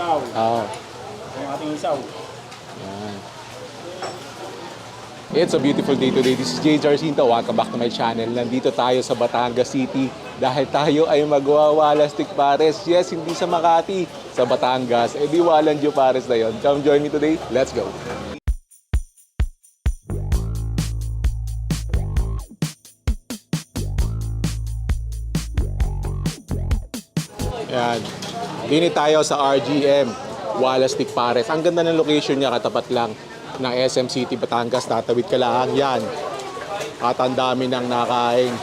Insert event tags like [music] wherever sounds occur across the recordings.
isaw. Oo. Yung ating isaw. Yan. It's a beautiful day today. This is Jay Jarcinto. Welcome back to my channel. Nandito tayo sa Batangas City dahil tayo ay magwawalastik pares. Yes, hindi sa Makati, sa Batangas. Eh di walang pares na yon. Come join me today. Let's go. Dini tayo sa RGM, Walastik Pares. Ang ganda ng location niya, katapat lang ng SM City, Batangas. Tatawid ka lang. Yan. At ang dami ng nakain.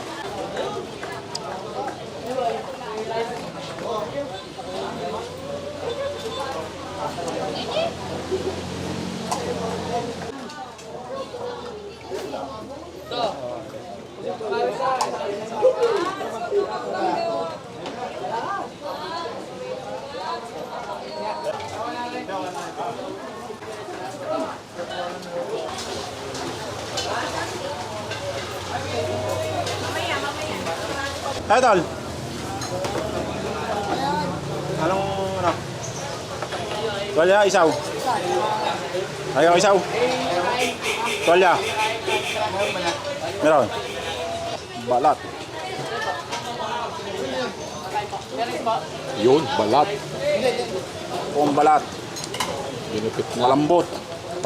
Hey, tol. Anong, ano? Tuwalya, isaw. Ayaw, isaw. Tuwalya. Meron. Balat. Yun, balat. Buong balat. Ginupit na. Malambot.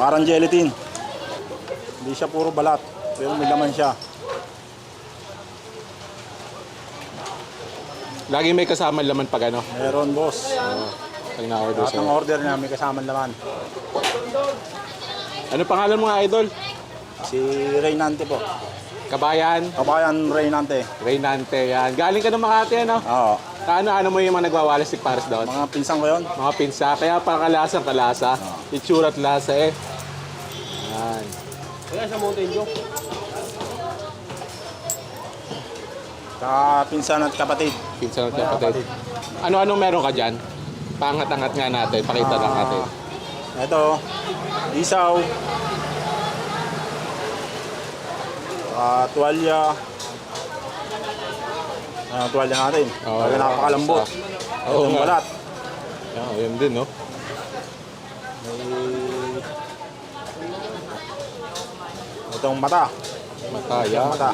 Parang gelatin. Hindi siya puro balat. Pero may laman siya. Lagi may kasama laman pag ano. Meron, boss. Pag na-order Lahat ng sa'yo. order niya may kasama laman. Ano pangalan mga idol? Si Reynante po. Kabayan, Kabayan Reynante. Reynante, yan. Galing ka ng Makati, ano? Oo. Kaano, ano mo yung mga nagwawalastik pares doon? Mga pinsang ko yun. Mga pinsa, kaya para kalasang kalasa. Itsura at lasa eh. Yan. Kaya sa Mountain Dew. Sa pinsan at kapatid. Pinsan at kapatid. Ano-ano meron ka dyan? Pangat-angat nga natin. Pakita lang natin. Ah, Ito, isaw. Ah, tuwalya. Ah, tuwalya natin. Oo. Talaga napakalambot. Oo Itong nga. balat. Yan, yun din, no? May itong mata. Mata, Yung yan. mata.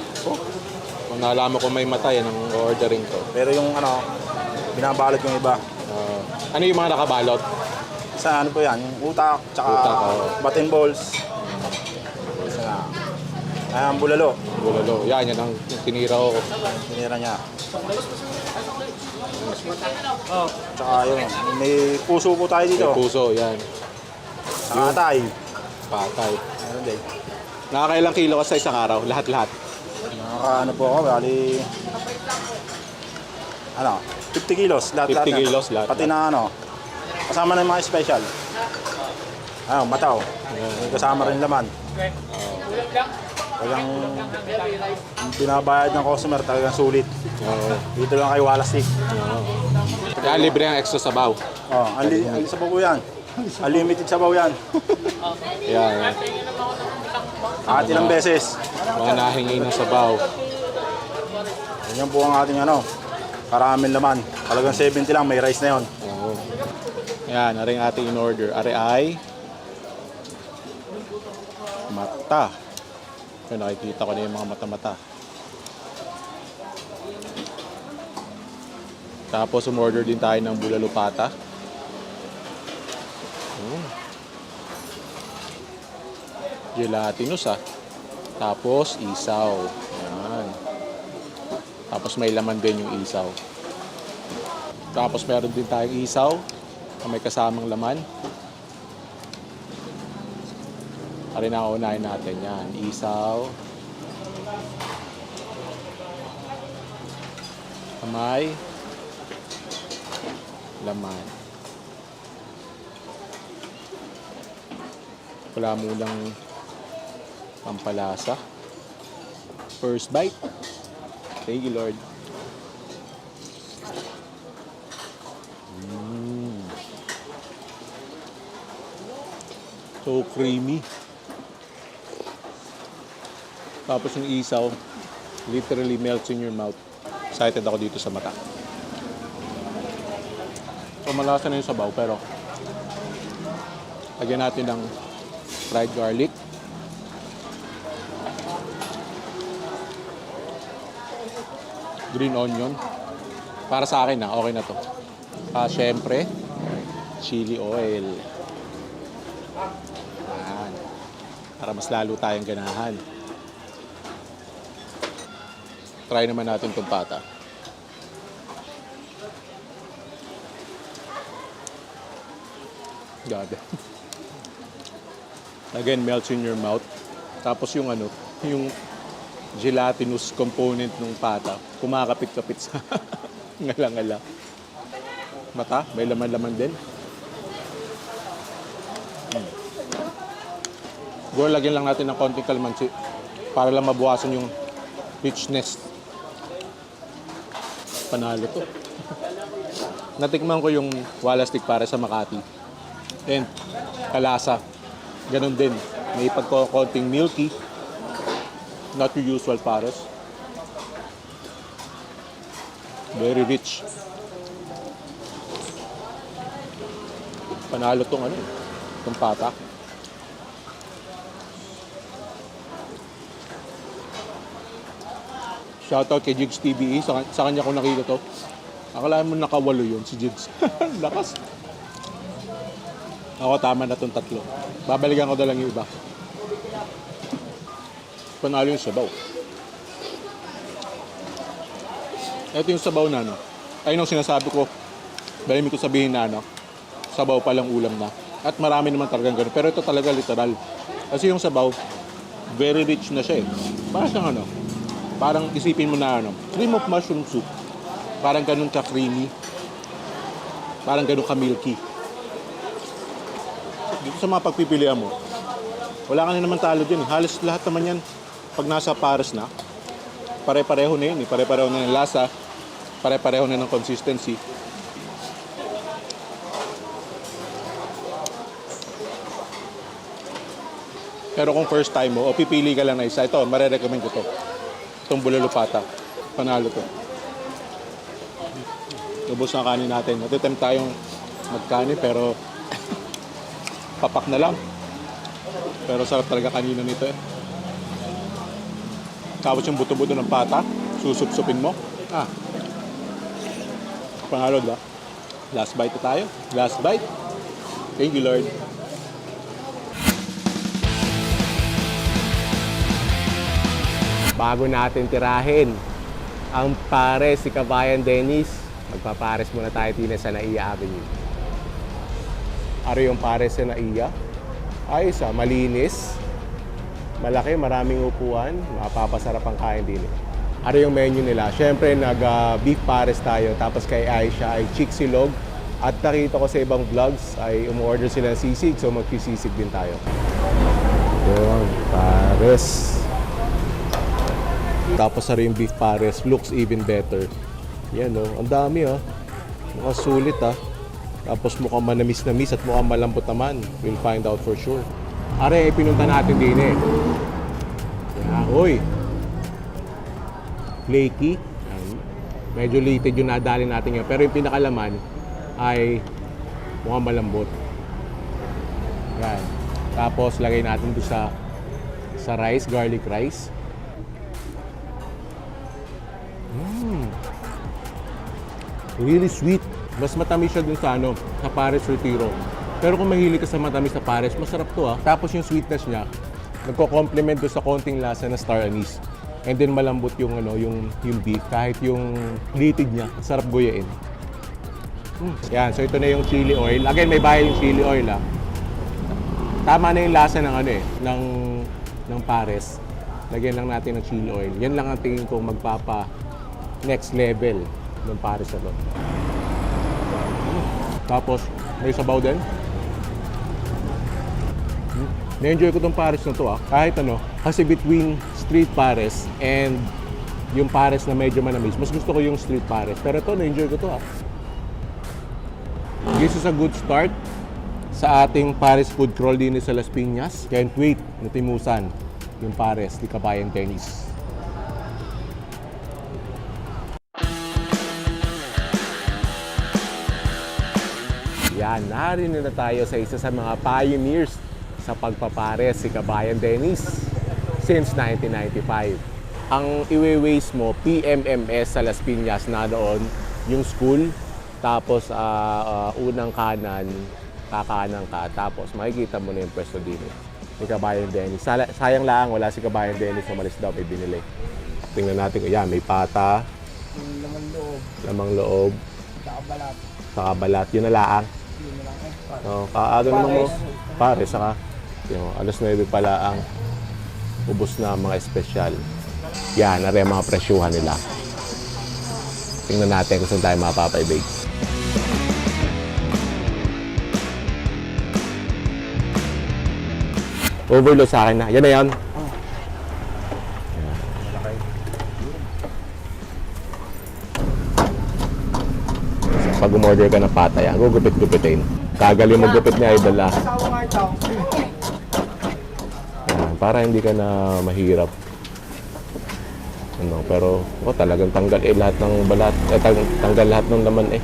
Kung nalaman ko may mata, yan ang ordering ko. Pero yung ano, binabalot yung iba. Ah, ano yung mga nakabalot? Sa ano po yan, yung utak, tsaka Utak, oo. button balls. Na. Ay, ang bulalo. Bulalo. Yan, yan ang tinira ko. Sinira niya. Tsaka yun, may puso po tayo dito. May puso, yan. Sa atay. Patay. Meron din. Nakakailang kilo ka sa isang araw? Lahat-lahat. Nakaka ano po ako, bali... Ano, 50 kilos. Lahat, 50 lahat na. kilos, lahat, Pati na ano, kasama na yung mga special. Ano, mataw. May kasama rin laman. Talagang yung binabayad ng customer talagang sulit. Oo. Dito lang kay Walastik. Oo. Kaya libre ang extra sabaw. Oh, ali, ali sabaw po yan. Unlimited sabaw yan. [laughs] Yan. Kahit ilang beses. Mga nahingi ng sabaw. Yan po ang ating ano, karaming laman. Talagang 70 lang, may rice na yon. Oo. Yan, ari ang ating in-order. Ari ay mata. Yun, nakikita ko na yung mga mata-mata. Tapos umorder din tayo ng bulalo pata. Gelatinous ah. Tapos isaw. Yan. Tapos may laman din yung isaw. Tapos meron din tayong isaw na may kasamang laman. Ari na unahin natin yan. Isaw. Kamay. Laman. Wala munang pampalasa. First bite. Thank you, Lord. Mm. So creamy. Tapos yung isaw, literally melts in your mouth. Excited ako dito sa mata. So na yung sabaw pero Lagyan natin ng fried garlic. Green onion. Para sa akin na, okay na to. Ah, syempre, chili oil. Yan. Para mas lalo tayong ganahan. Try naman natin itong pata. God. [laughs] Again, melts in your mouth. Tapos yung ano, yung gelatinous component ng pata, kumakapit-kapit sa [laughs] ngala-ngala. Mata, may laman-laman din. Hmm. Siguro lagyan lang natin ng konting kalamansi para lang mabuwasan yung richness. Panalo to. [laughs] Natikman ko yung wala stick para sa Makati. And kalasa. Ganon din. May pagkokonting milky. Not your usual pares. Very rich. Panalo tong ano, tong patak. Shoutout kay Jigs TBE. Sa, sa kanya ko nakita to. Akala mo nakawalo yun si Jigs. [laughs] Lakas. Ako tama na tong tatlo. Babalikan ko na lang yung iba. Panalo yung sabaw. Ito yung sabaw na ano. Ayun ang sinasabi ko. Dahil ko sabihin na ano. Sabaw palang ulam na. At marami naman talagang ganun. Pero ito talaga literal. Kasi yung sabaw, very rich na siya eh. Parang siyang ano. Parang isipin mo na ano. Cream of mushroom soup. Parang ganun ka-creamy. Parang ganun ka-milky. Dito sa mga pagpipilian mo, wala ka na naman talo din. Halos lahat naman yan, pag nasa Paris na, pare-pareho na yun. eh. Pare-pareho na ng lasa, pare-pareho na ng consistency. Pero kung first time mo, o pipili ka lang na isa, ito, marerecommend ko to. Itong bulalo pata. Panalo to. Ubus na kanin natin. Natitempt tayong magkanin, pero [coughs] papak na lang. Pero sarap talaga kanina nito eh. Tapos yung buto-buto ng pata, susup-supin mo. Ah. Pangalod ba? Last bite na tayo. Last bite. Thank you, Lord. bago natin tirahin ang pares si Kabayan Dennis. Magpapares muna tayo din sa Naiya Avenue. Ari yung pares sa naiya. Ayos ah, malinis. Malaki, maraming upuan. Mapapasarap ang kain din. Ari yung menu nila. Siyempre, nag ah, beef pares tayo. Tapos kay Aisha ay chick silog. At nakita ko sa ibang vlogs ay umorder sila ng sisig. So magkisisig din tayo. Yun, pares. Tapos ari yung beef pares. Looks even better. Yan oh, ang dami oh. Mukhang sulit ah. Tapos mukhang manamis-namis at mukhang malambot naman. We'll find out for sure. Are, pinunta natin din eh. Yeah, oy. Flaky. Medyo litid yung nadali natin ngayon. Pero yung pinakalaman ay mukhang malambot. Yan. Tapos lagay natin doon sa sa rice, garlic rice. Really sweet. Mas matamis siya dun sa ano, sa Paris Retiro. Pero kung mahilig ka sa matamis na Paris, masarap to ah. Tapos yung sweetness niya, nagko-complement doon sa konting lasa na star anise. And then malambot yung ano, yung yung beef kahit yung litid niya, sarap guyain. Mm. Yan, so ito na yung chili oil. Again, may bayal yung chili oil ah. Tama na yung lasa ng ano eh, ng ng Pares. Lagyan lang natin ng chili oil. Yan lang ang tingin ko magpapa next level ng Pares na to. Tapos, may sabaw din. Na-enjoy ko tong Pares na to ah. Kahit ano, kasi between street Pares and yung Pares na medyo manamis, mas gusto ko yung street Pares. Pero ito, na-enjoy ko to ah. This is a good start sa ating Pares food crawl din sa Las Piñas. Can't wait na timusan yung Pares ni Kabayan Tennis. Yan, narino na tayo sa isa sa mga pioneers sa pagpapares, si Kabayan Dennis, since 1995. Ang iwe-waste mo, PMMS sa Las Piñas na doon, yung school, tapos ah, ah, unang kanan, kakanan ka, tapos makikita mo na yung pwesto din. Ni Kabayan Dennis. Sala- sayang lang, wala si Kabayan Dennis, umalis daw, may binili. Tingnan natin, yan, may pata, Yung laman loob, lamang loob, saka balat. saka balat, yun na laang. Yun na lang. eh. Oh, kaagad naman mo. Pares. Pare, saka yung alas 9 pala ang ubos na mga espesyal. Yan, nari ang mga presyuhan nila. Tingnan natin kung saan tayo mapapaibig. Overload sa akin na. Yan na yan. Pag umorder ka ng pata yan, gugupit-gupitin. Kagaling magupit ni Idol ah. Para hindi ka na mahirap. Ano, pero oh, talagang tanggal eh lahat ng balat, eh, tang- tanggal lahat ng laman eh.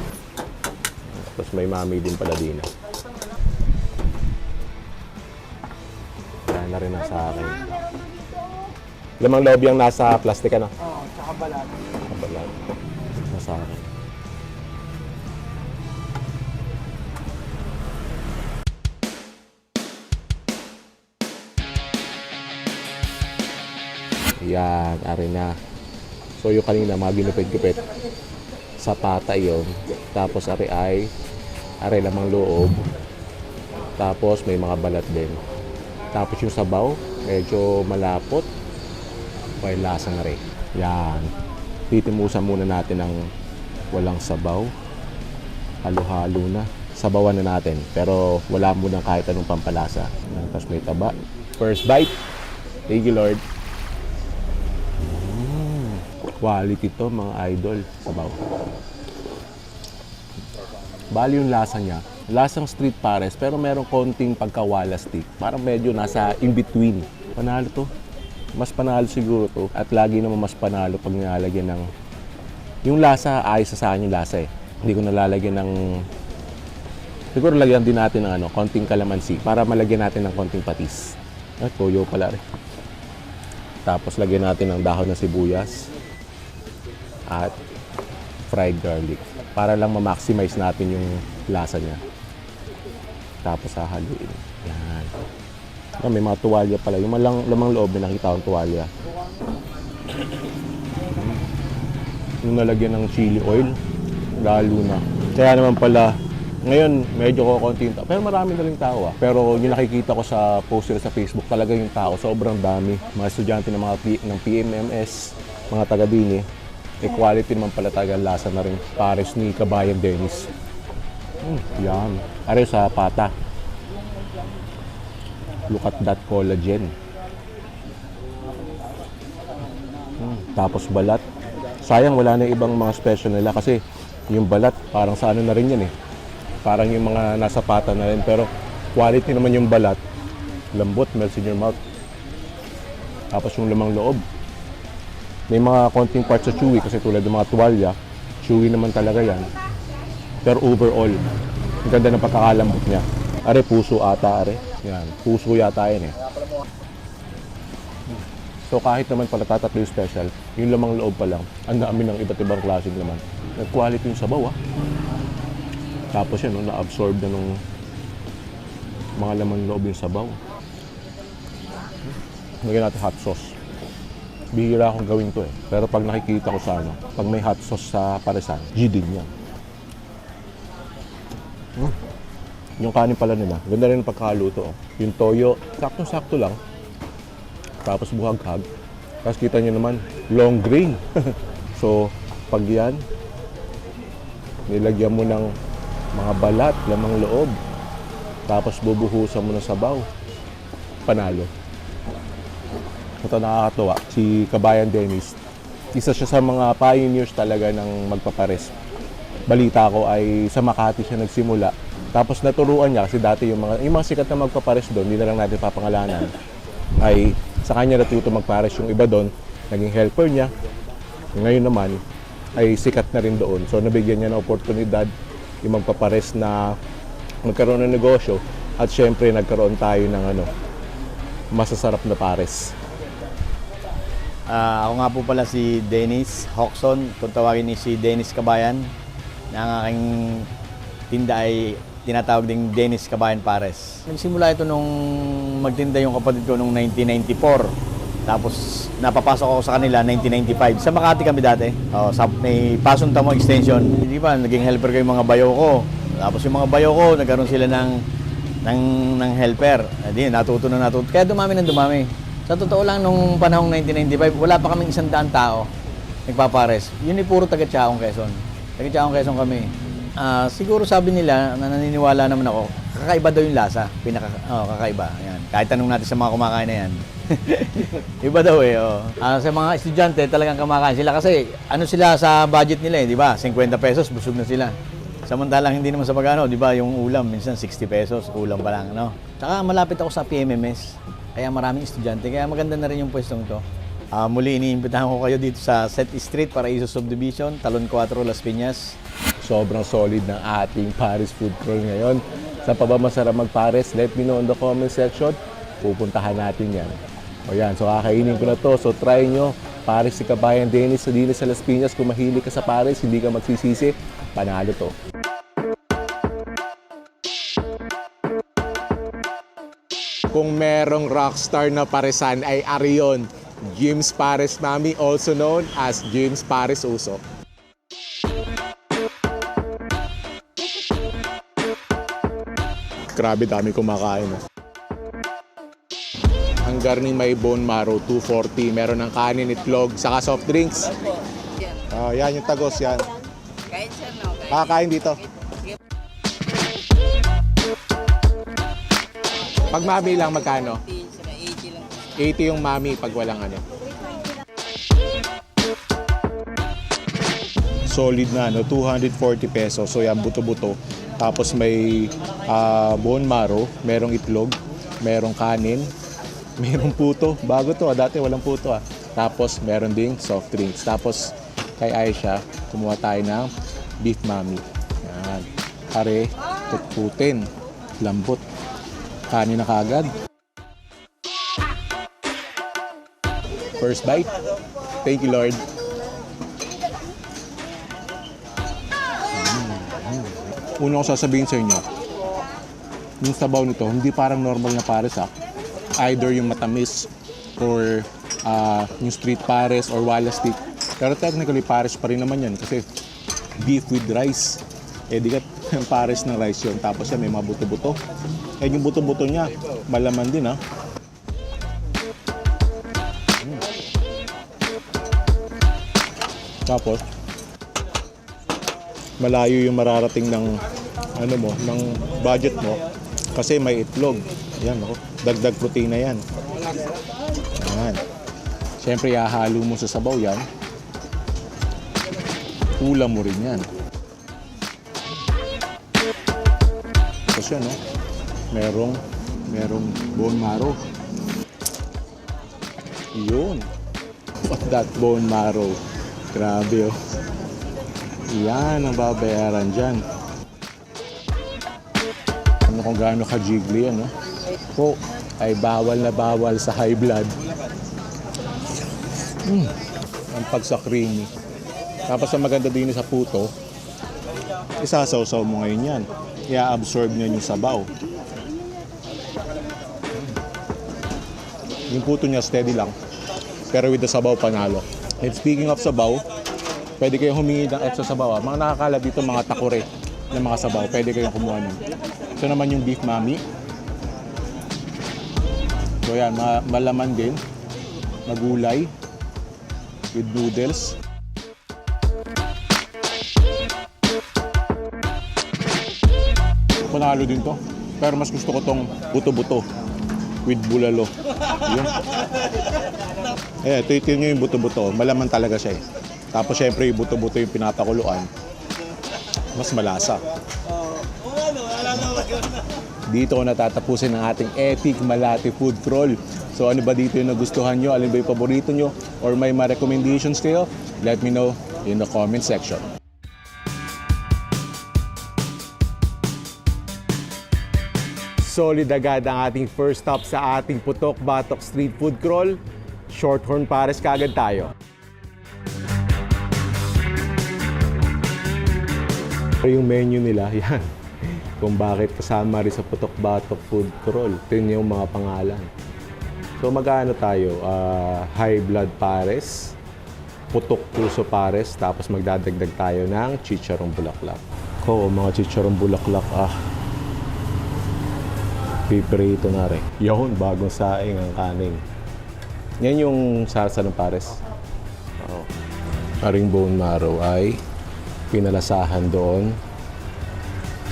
Tapos may mami din pala din. ah. Yan na rin ang sa akin. Lamang loob yung nasa plastic ano? Oo, saka balat. Kabalat. Nasa akin. Yan, ari na. So yung kanina, mga ginupit-gupit sa pata yon. Tapos ari ay, ari lamang loob. Tapos may mga balat din. Tapos yung sabaw, medyo malapot. May lasa na rin. Yan. Titimusan muna natin ng walang sabaw. Halo-halo na. Sabawan na natin. Pero wala muna kahit anong pampalasa. Tapos may taba. First bite. Thank you, Lord. Quality to, mga idol. Sabaw. Bali yung lasa niya. Lasang street pares, pero merong konting pagkawala stick. Parang medyo nasa in-between. Panalo to. Mas panalo siguro to. At lagi naman mas panalo pag nilalagyan ng... Yung lasa, ayos sa akin yung lasa eh. Hindi ko nalalagyan ng... Siguro lagyan din natin ng ano, konting kalamansi para malagyan natin ng konting patis. At toyo pala rin. Tapos lagyan natin ng dahon ng sibuyas at fried garlic para lang ma-maximize natin yung lasa niya. Tapos hahaluin. Yan. Ah, may mga tuwalya pala. Yung malang, lamang loob, may nakita akong tuwalya. Yung nalagyan ng chili oil, lalo na. Kaya naman pala, ngayon medyo ko konti yung tao. Pero marami na rin tao ah. Pero yung nakikita ko sa poster sa Facebook, talaga yung tao, sobrang dami. Mga estudyante ng mga P- ng PMMS, mga taga Dini, equality naman pala talaga lasa na rin. Pares ni Kabayan Dennis. Mm, yan. Are sa pata. Look at that collagen. Mm, tapos balat. Sayang wala na ibang mga special nila kasi yung balat parang sa ano na rin yan eh. Parang yung mga nasa pata na rin pero quality naman yung balat. Lambot, melts in your mouth. Tapos yung lamang loob. May mga konting parts sa chewy kasi tulad ng mga tuwalya, chewy naman talaga yan. Pero overall, ang ganda ng pagkakalambot niya. Are, puso ata, are. Yan, puso yata yan eh. So kahit naman pala tatatlo yung special, yung lamang loob pa lang, ang dami ng iba't ibang klaseng laman. Nag-quality yung sabaw ah. Tapos yan, no, na-absorb na ng mga laman loob yung sabaw. Lagyan natin hot sauce. Bihira akong gawin to eh. Pero pag nakikita ko sa ano, pag may hot sauce sa paresan, G din yan. Mm. Yung kanin pala nila, ganda rin ang pagkaluto. Oh. Yung toyo, saktong-sakto lang. Tapos buhaghag. Tapos kita nyo naman, long grain. [laughs] so, pag yan, nilagyan mo ng mga balat, lamang loob. Tapos bubuhusan mo ng sabaw. Panalo. Ito nakakatuwa. Si Kabayan Dennis, isa siya sa mga pioneers talaga ng magpapares. Balita ko ay sa Makati siya nagsimula. Tapos naturuan niya kasi dati yung mga, yung mga sikat na magpapares doon, hindi na lang natin papangalanan, ay sa kanya natuto magpares yung iba doon, naging helper niya. Ngayon naman, ay sikat na rin doon. So nabigyan niya ng oportunidad yung magpapares na magkaroon ng negosyo at syempre nagkaroon tayo ng ano, masasarap na pares. Ah, ako nga po pala si Dennis Hoxon, kung tawagin ni si Dennis Kabayan, na ang aking tinda ay tinatawag ding Dennis Kabayan Pares. Nagsimula ito nung magtinda yung kapatid ko noong 1994. Tapos napapasok ako sa kanila 1995. Sa Makati kami dati. Oh, sa may Pasong Tamo Extension. Di ba, naging helper ko yung mga bayo ko. Tapos yung mga bayo ko, nagkaroon sila ng ng, ng helper. Hindi, natuto na natuto. Kaya dumami ng dumami. Sa totoo lang, nung panahong 1995, wala pa kaming isang daan tao nagpapares. Yun ay puro taga Chaong Quezon. Taga Chaong Quezon kami. Ah, siguro sabi nila, na naniniwala naman ako, kakaiba daw yung lasa. Pinaka, oh, kakaiba. Ayan. Kahit tanong natin sa mga kumakain na yan. [laughs] Iba daw eh. Oh. Ah, sa mga estudyante, talagang kumakain sila kasi ano sila sa budget nila eh, di ba? 50 pesos, busog na sila. Samantalang hindi naman sa pagano, di ba, yung ulam, minsan 60 pesos, ulam pa lang, ano. Tsaka malapit ako sa PMMS, kaya maraming estudyante, kaya maganda na rin yung pwestong to. Ah, muli iniimbitahan ko kayo dito sa Set Street, Paraiso Subdivision, Talon 4, Las Piñas. Sobrang solid ng ating Paris food crawl ngayon. Sa pa ba masarap magpares? Let me know in the comment section. Pupuntahan natin yan. O yan, so kakainin ko na to. So try nyo. Paris si Kabayan Dennis sa Dinis sa Las Piñas. Kung mahilig ka sa Paris, hindi ka magsisisi, panalo to. Kung merong rockstar na paresan ay Arion, James Pares Mami, also known as James Pares Uso. Grabe dami kumakain. ah. Ang garning may bone marrow, 240. Meron ng kanin, itlog, saka soft drinks. Oh, yan yung tagos yan. Kahit sir, no? Kahit dito. Pag mami lang magkano? 80 lang. 80 yung mami pag walang ano. Solid na ano, 240 pesos. So yan, buto-buto. Tapos may ah, bone marrow, merong itlog, merong kanin, [laughs] merong puto. Bago to, ah. dati walang puto ah. Tapos meron ding soft drinks. Tapos kay Aisha, kumuha tayo ng beef mami. Yan. Pare, putputin. Lambot. Kanin na kagad. First bite. Thank you, Lord. Mm. Una ko sasabihin sa inyo, yung sabaw nito, hindi parang normal na pares ha. Either yung matamis or ah, yung street pares or wala stick. Pero technically, pares pa rin naman yan kasi beef with rice. Eh di ka [laughs] pares ng rice yun. Tapos yan, may mga Eh yung buto-buto niya, malaman din ha. Tapos, malayo yung mararating ng ano mo, ng budget mo kasi may itlog. Yan, ako. Dagdag protina yan. Yan. Siyempre, ihahalo mo sa sabaw yan. Ulam mo rin yan. Tapos yan, no? Merong, merong bone marrow. Yun. What that bone marrow. Grabe, oh. Yan ang babayaran dyan. Ano kung gaano ka-jiggly yan, no? Po, ay bawal na bawal sa high blood. Mm. Ang pagsa-creamy. Tapos ang maganda din sa puto, isasawsaw mo ngayon yan. I-absorb niya yung sabaw. Yung puto niya steady lang. Pero with the sabaw panalo. And speaking of sabaw, pwede kayong humingi ng extra sabaw. ah. Mga nakakala dito mga takore ng mga sabaw. Pwede kayong kumuha nun. Ito naman yung beef mami. So yan, ma- malaman din. Magulay. With noodles. Panalo din to. Pero mas gusto ko tong buto-buto with bulalo. Yun. Eh, titin nyo yung buto-buto. Malaman talaga siya eh. Tapos syempre yung buto-buto yung pinapakuluan. Mas malasa. Dito ko natatapusin ang ating Epic Malati Food Crawl. So ano ba dito yung nagustuhan nyo? Alin ba yung paborito nyo? Or may mga recommendations kayo? Let me know in the comment section. Solid agad ang ating first stop sa ating Putok Batok Street Food Crawl. Shorthorn Pares kagad tayo. Yung menu nila, [laughs] yan. Kung bakit kasama rin sa Putok Batok Food Crawl. Ito yun yung mga pangalan. So magkano tayo? Ah, high blood pares, putok puso pares, tapos magdadagdag tayo ng chicharong bulaklak. Oo, mga chicharong bulaklak ah. Piprito na rin. Yun, bagong saing ang kanin. Yan yung salsa ng pares. Oo. Aring bone marrow ay pinalasahan doon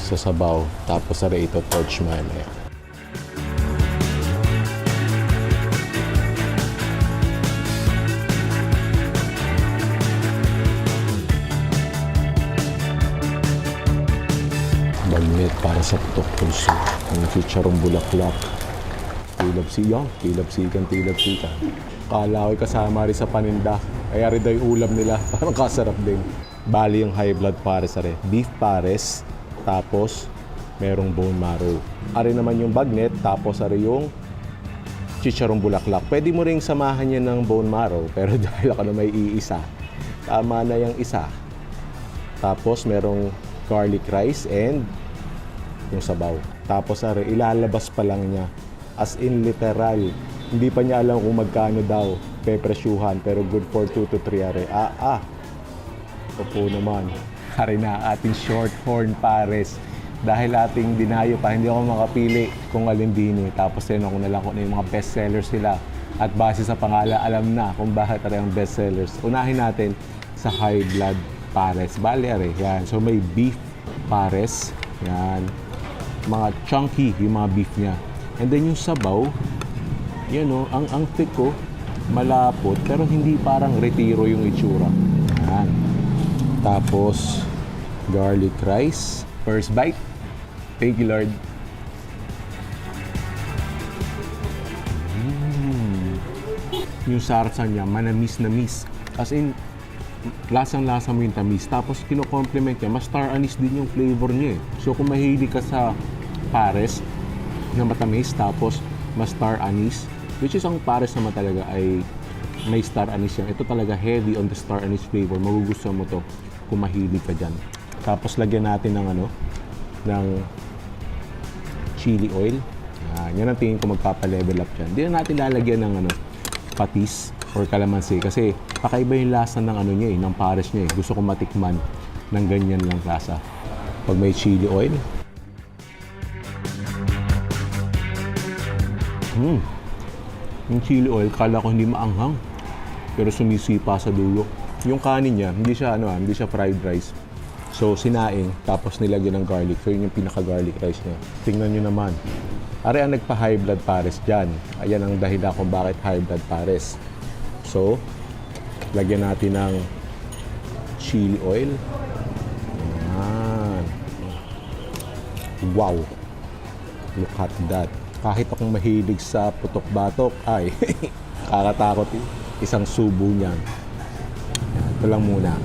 sa sabaw. Tapos sa ito torch man. Putok puso. Ang chicharong bulaklak. Tilab siya, tilab sikan, tilab sikan. Kala ko'y kasama rin sa paninda. Kaya rin daw ulam nila. [laughs] Parang kasarap din. Bali yung high blood pares are. Beef pares, tapos merong bone marrow. Ari naman yung bagnet, tapos ari yung chicharong bulaklak. Pwede mo ring samahan yan ng bone marrow, [laughs] pero dahil ako na may iisa, tama na yung isa. Tapos merong garlic rice and yung sabaw. Tapos are, ilalabas pa lang niya. As in literal. Hindi pa niya alam kung magkano daw pepresyuhan pero good for 2 to 3 are. Ah, ah. Opo naman. Hari na ating short horn pares. Dahil ating dinayo pa, hindi ako makapili kung alin din eh. Tapos tinanong ko na lang kung ano yung mga best sellers nila. At base sa pangalan, alam na kung bakit are ang best sellers. Unahin natin sa high blood pares. Bale, are, yan. So may beef pares. Yan. Mga chunky yung mga beef niya. And then yung sabaw, yan o, ang, ang thick ko, malapot, pero hindi parang retiro yung itsura. Yan. Tapos, garlic rice. First bite. Thank you, Lord. Mm. Yung sarsa niya, manamis na miss. As in, lasang-lasa mo yung tamis. Tapos kino-complement niya, mas star anise din yung flavor niya eh. So kung mahilig ka sa pares na matamis, tapos mas star anise, which is ang pares naman talaga ay may star anise yan. Ito talaga heavy on the star anise flavor. Magugustuhan mo to kung mahilig ka dyan. Tapos lagyan natin ng ano, ng chili oil. Yan, yan ang tingin ko magpapa-level up dyan. Hindi na natin lalagyan ng ano, patis or kalamansi kasi kakaiba yung lasa ng ano niya eh, ng pares niya eh. Gusto ko matikman ng ganyan lang lasa. Pag may chili oil. Hmm. Yung chili oil, kala ko hindi maanghang. Pero sumisipa sa dulo. Yung kanin niya, hindi siya ano, ah, hindi siya fried rice. So, sinaing, tapos nilagyan ng garlic. So, yun yung pinaka-garlic rice niya. Tingnan nyo naman. Are ang nagpa-high blood pares dyan. Ayan ang dahilan kung bakit high blood pares. So, lagyan natin ng chili oil. Ayan. Wow. Look at that. Kahit akong mahilig sa putok-batok, ay, [laughs] kakatakot isang subo niyan. Ito lang muna.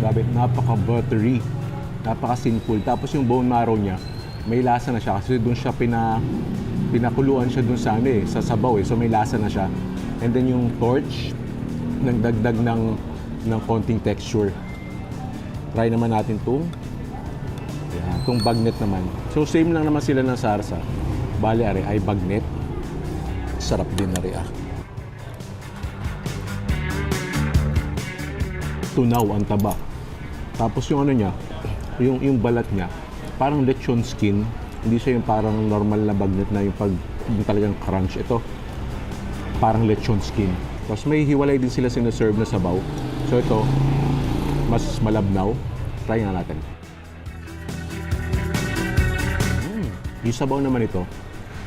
Grabe, napaka-buttery. Napaka-sinful. Tapos yung bone marrow niya, may lasa na siya kasi doon siya pina pinakuluan siya doon sa ano eh, sa sabaw eh. So may lasa na siya. And then yung torch, nagdagdag ng ng konting texture. Try naman natin itong itong bagnet naman. So same lang naman sila ng sarsa. Bale are ay bagnet. Sarap din na ah. Tunaw ang taba. Tapos yung ano niya, yung, yung balat niya, parang lechon skin. Hindi siya yung parang normal na bagnet na yung pag yung talagang crunch. Ito, parang lechon skin. Tapos may hiwalay din sila sinaserve na sabaw. So ito, mas malabnaw. Try nga natin. Yung sabaw naman ito,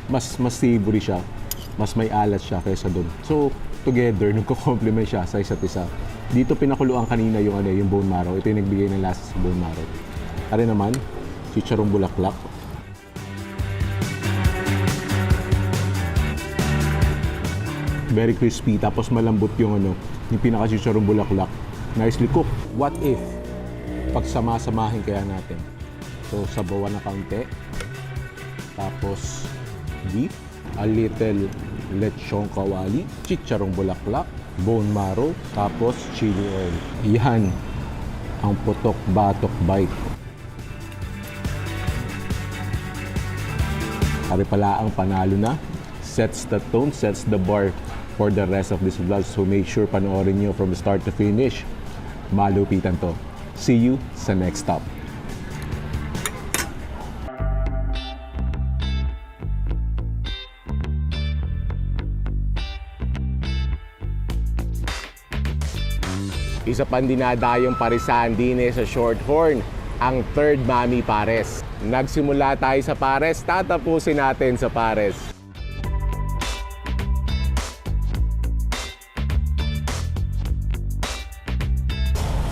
mas mas savory siya. Mas may alat siya kaysa doon. So, together, [laughs] nagko-complement siya sa isa't isa. Dito pinakuluan kanina yung ano, yung bone marrow. Ito yung nagbigay ng lasa sa bone marrow. Ari naman, chicharong bulaklak. Very crispy, tapos malambot yung ano, yung pinaka chicharong bulaklak. Nicely cooked. What if, pagsama-samahin kaya natin, So, sabawan na kaunti. Tapos, beef, a little lechong kawali, chicharong bulaklak, bone marrow, tapos chili oil. Yan ang putok batok bite. Ari pala ang panalo na. Sets the tone, sets the bar for the rest of this vlog. So make sure panoorin nyo from start to finish. Malupitan to. See you sa next stop. Isa pang dinadayong parisan din eh sa Shorthorn, ang Third Mami Pares. Nagsimula tayo sa Pares, tatapusin natin sa Pares.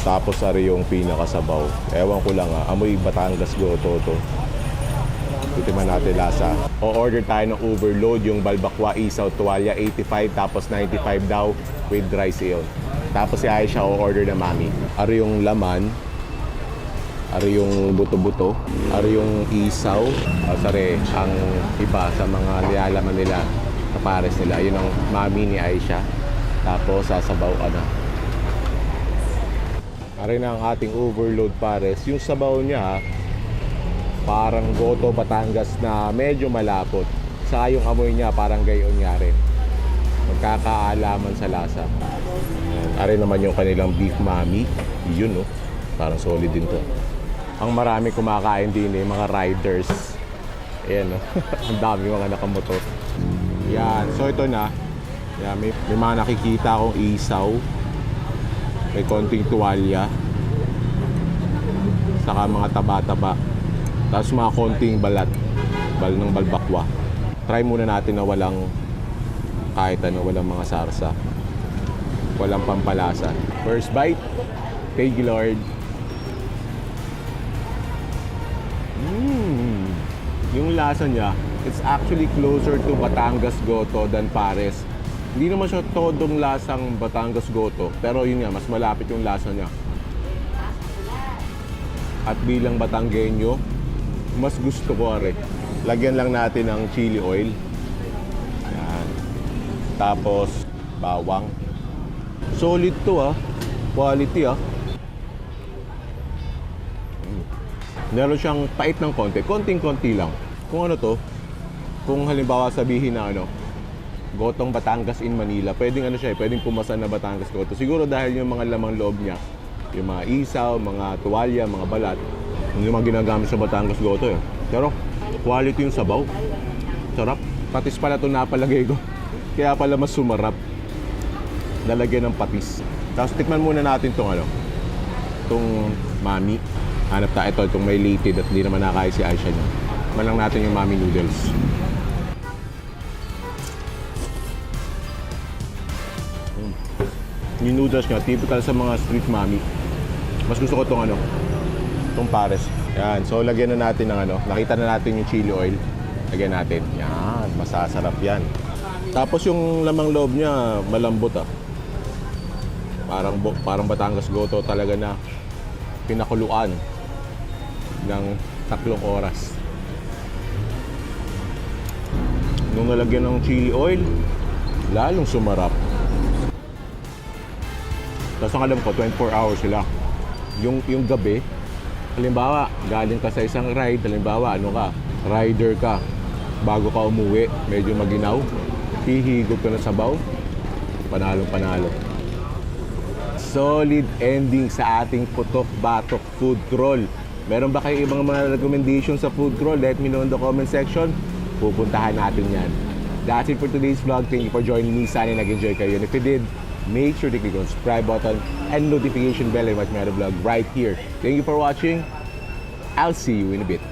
Tapos ari yung pinakasabaw. Ewan ko lang ah, amoy Batangas goto to. Titiman natin lasa. O-order tayo ng overload yung balbakwa isaw tuwalya 85 tapos 95 daw with rice iyon. Tapos si Aisha o-order na mami. Ari yung laman. Ari yung buto-buto. Ari yung isaw. O sorry, ang iba sa mga nilalaman nila sa pares nila. Yun ang mami ni Aisha. Tapos sasabaw ka na. Ari na ang ating overload pares. Yung sabaw niya, parang goto Batangas na medyo malapot. Sa yung amoy niya, parang gayon nga rin. Magkakaalaman sa lasa. Ari naman yung kanilang beef mami. Yun, no? Parang solid din to. Ang marami kumakain din eh, mga riders. Ayan, no? [laughs] ang dami mga nakamotor. Yan. So, ito na. Yan, may, may mga nakikita akong isaw. May konting tuwalya. Saka mga taba-taba. Tapos mga konting balat. Bal ng balbakwa. Try muna natin na walang kahit ano, walang mga sarsa. Walang pampalasa. First bite. Thank you, Lord. Mm. Yung lasa niya, it's actually closer to Batangas Goto than Pares. Hindi naman siya todong lasang Batangas Goto, pero yun nga, mas malapit yung lasa niya. At bilang Batanggenyo, mas gusto ko are. Lagyan lang natin ng chili oil. Tapos, bawang. Solid to ah. Quality ah. Mm. Meron siyang pait ng konti. Konting-konti lang. Kung ano to, kung halimbawa sabihin na ano, Gotong Batangas in Manila, pwedeng ano siya, eh, pwedeng pumasan na Batangas Goto. Siguro dahil yung mga lamang loob niya, yung mga isaw, mga tuwalya, mga balat, yung mga ginagamit sa Batangas Goto eh. Pero quality yung sabaw. Sarap. Patis pala ito napalagay ko. Kaya pala mas sumarap. Lalagyan ng patis. Tapos tikman muna natin tong ano, tong mami. Hanap tayo ito, itong may litid at hindi naman nakaya si Aisha niya. Malang natin yung mami noodles. Mm. Yung noodles niya, typical sa mga street mami. Mas gusto ko tong ano, tong pares. Yan, so lagyan na natin ng ano, nakita na natin yung chili oil. Lagyan natin. Yan, masasarap yan. Tapos yung lamang loob niya, malambot ah. Parang, parang Batangas Goto talaga na pinakuluan ng tatlong oras. Nung nalagyan ng chili oil, lalong sumarap. Tapos ang alam ko, 24 hours sila. Yung, yung gabi, halimbawa, galing ka sa isang ride, halimbawa, ano ka, rider ka, bago ka umuwi, medyo maginaw, hihigop ka na sabaw, panalong panalo. Solid ending sa ating Putok Batok Food Crawl. Meron ba kayo ibang mga recommendation sa food crawl? Let me know in the comment section. Pupuntahan natin yan. That's it for today's vlog. Thank you for joining me. Sana nag-enjoy kayo. And if you did, make sure to click on subscribe button and notification bell and watch my other vlog right here. Thank you for watching. I'll see you in a bit.